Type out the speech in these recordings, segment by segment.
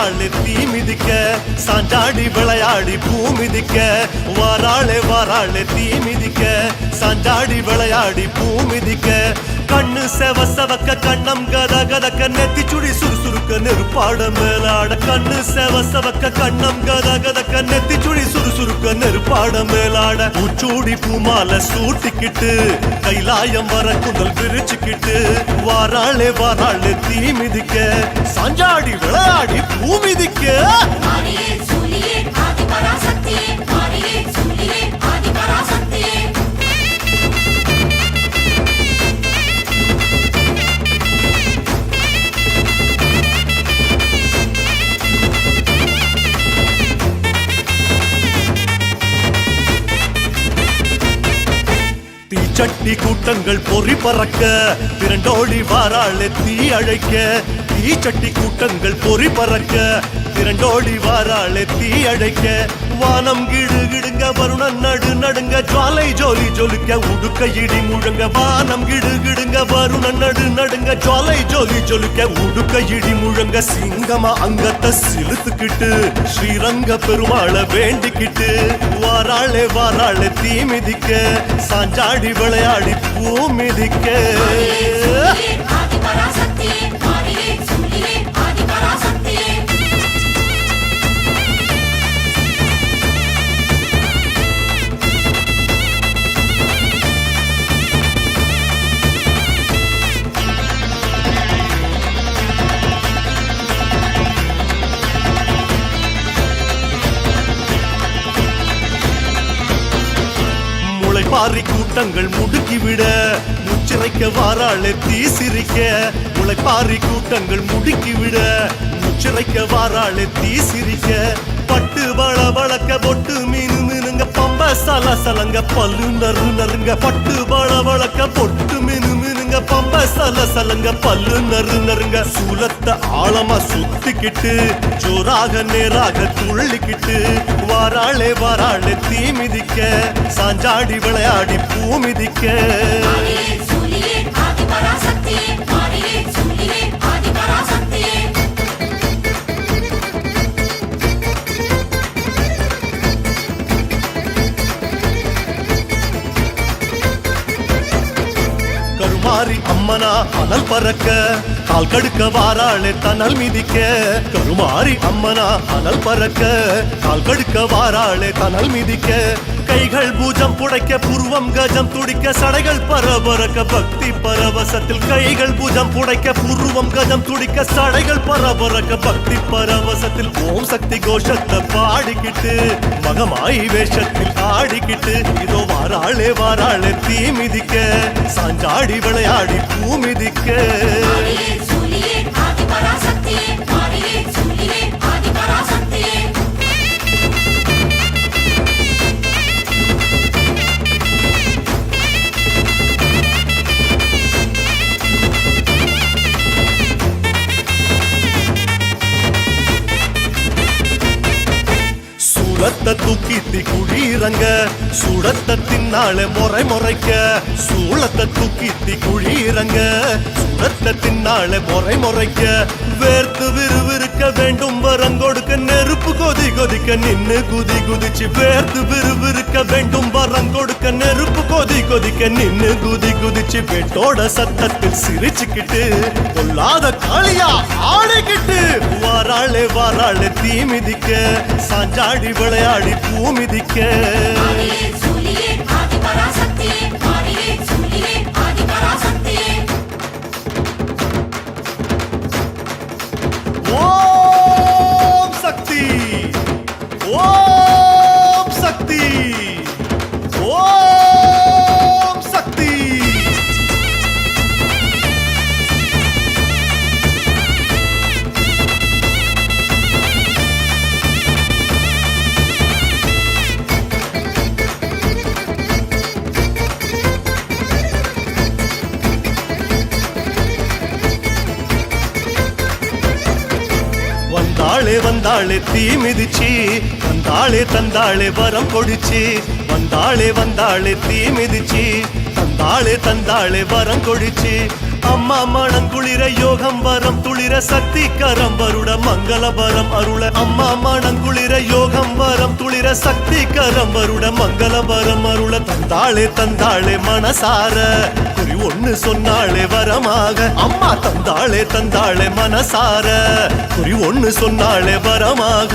வாராளே தீ மிதிக்க சாஞ்சாடி விளையாடி பூ மிதிக்க வாராளே வாராளே தீ மிதிக்க சாஞ்சாடி விளையாடி பூ மிதிக்க. கண்ணு செவ செவக்க கண்ணம் கத கதக்க நெத்தி சுடி சுறுசுறுக்க நெருப்பாட மேலாட. கண்ணு செவ செவக்க கண்ணம் கத கதக்க நெத்தி சுடி சுறுசுறுக்க நெருப்பாட மேலாட. பூச்சூடி பூமால சூட்டிக்கிட்டு கைலாயம் வர குந்தல் பிரிச்சுக்கிட்டு வாராளே வாராளே தீ மிதிக்க சாஞ்சாடி விளையாடி பூ மிதிக்க. கூட்டங்கள் பொறி பறக்க திரண்டோழி வாராளே தீ அழைக்க தீச்சட்டி கூட்டங்கள் பொறி பறக்க திரண்டோழி வாராளே தீ அழைக்க. வானம் கிடு கிடுங்க வருணன் நடு நடுங்க ஜுவாலை ஜோலி ஜொலிக்க உடுக்க இடி முழங்க வானம் கிடு கிடுங்க வருணன் நடு நடுங்க ஜுவாலை ஜோலி ஜொலிக்க உடுக்க இடி முழங்க சிங்கமா அங்கத்தை சிலுத்துக்கிட்டு ஸ்ரீரங்க பெருமாளை வேண்டிக்கிட்டு வாராளே வாராளே தீ மிதிக்க சாஞ்சாடி விளையாடி பூ மிதிக்க. முளைப்பாரி கூட்டங்கள் முடுக்கிவிட முச்சிறைக்க வாராளே தீ சிரிக்க முளைப்பாரி கூட்டங்கள் முடுக்கிவிட முச்சிறைக்க வாராளே தீ சிரிக்க பட்டு வள வளக்க பொட்டு மீனு மீனுங்க பம்ப சல சலங்க பல்லு நறு நறுங்க. பட்டு வள வளக்க பொட்டு மீனு மீனுங்க பம்ப சல சலங்க பல்லு நறு நறுங்க சூலத்தை ஆழமா சுத்திக்கிட்டு ஜோராக நேராக துள்ளிக்கிட்டு வாராளே வாராளே தீ மிதிக்க சாஞ்சாடி விளையாடி பூ மிதிக்க. மாறி அம்மனா அனல் பறக்க. கால் கடுக்க வாராளே தனல் மிதிக்க. கருமாறி அம்மனா அனல் பறக்க. கால் கடுக்க வாராளே தனல் மிதிக்க. கைகள் பூஜம் புடைக்க புருவம் கஜம் துடிக்க சடைகள் பரபரக்க பக்தி பரவசத்தில் கைகள் பூஜம் புடைக்க புருவம் கஜம் துடிக்க சடைகள் பரபரக்க பக்தி பரவசத்தில் ஓம் சக்தி கோஷத்தை பாடிக்கிட்டு மகமாய் வேஷத்தில் ஆடிக்கிட்டு இதோ வாராளே வாராளே தீ மிதிக்க சாஞ்சாடி விளையாடி பூ மிதிக்க. சுடத்தை தின்னாலே முறை முறைக்க சூளத்தை தூக்கித்தி குழீரங்க சுடத்தை தின்னாலே முறை முறைக்க வேர்த்து விறுவிறுக்க வேண்டும் வரங்கொடுக்க நெருப்பு கொதி கொதிக்க நின்னு குதி குதிச்சு பேர்த்து விறுவிறுக்க வேண்டும் வரம் கொடுக்க. நெருப்பு கொதி கொதிக்க நின்னு குதி குதிச்சு வெட்டோட சத்தத்தில் சிரிச்சுக்கிட்டு கொல்லாத காளியா ஆடிக்கிட்டு வராளே வராளே தீமிதிக்க சாஞ்சாடி விளையாடி பூமிதிக்க வந்தாளே தீ மிதிச்சு வந்தாளே தந்தாளே வரம் கொடுச்சு வந்தாளே வந்தாளே தீ மிதிச்சு தந்தாளே தந்தாளே வரம் கொடுச்சு. அம்மா மணங்குளிர யோகம் வரம் துளிர சக்தி கரம் வருட மங்கள வரம் அருள. அம்மா மணங்குளிர யோகம் வரம் துளிர சக்தி கரம் வருட மங்கள வரம் அருள. தந்தாளே தந்தாளே மனசார. குறி ஒண்ணு சொன்னாளே வரமாக. அம்மா தந்தாளே தந்தாளே மனசார. குறி ஒண்ணு சொன்னாளே வரமாக.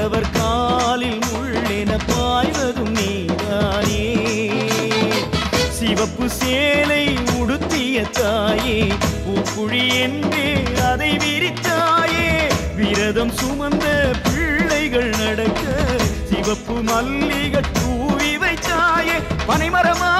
மறந்தவர் காலில் முள்ளென பாய்வதும் நீதானே. சிவப்பு சேலை உடுத்திய தாயே பூக்குழி என்றே அதை விரித்தாயே. விரதம் சுமந்த பிள்ளைகள் நடக்க சிவப்பு மல்லிகை தூவி வைத்தாயே. பனைமரமா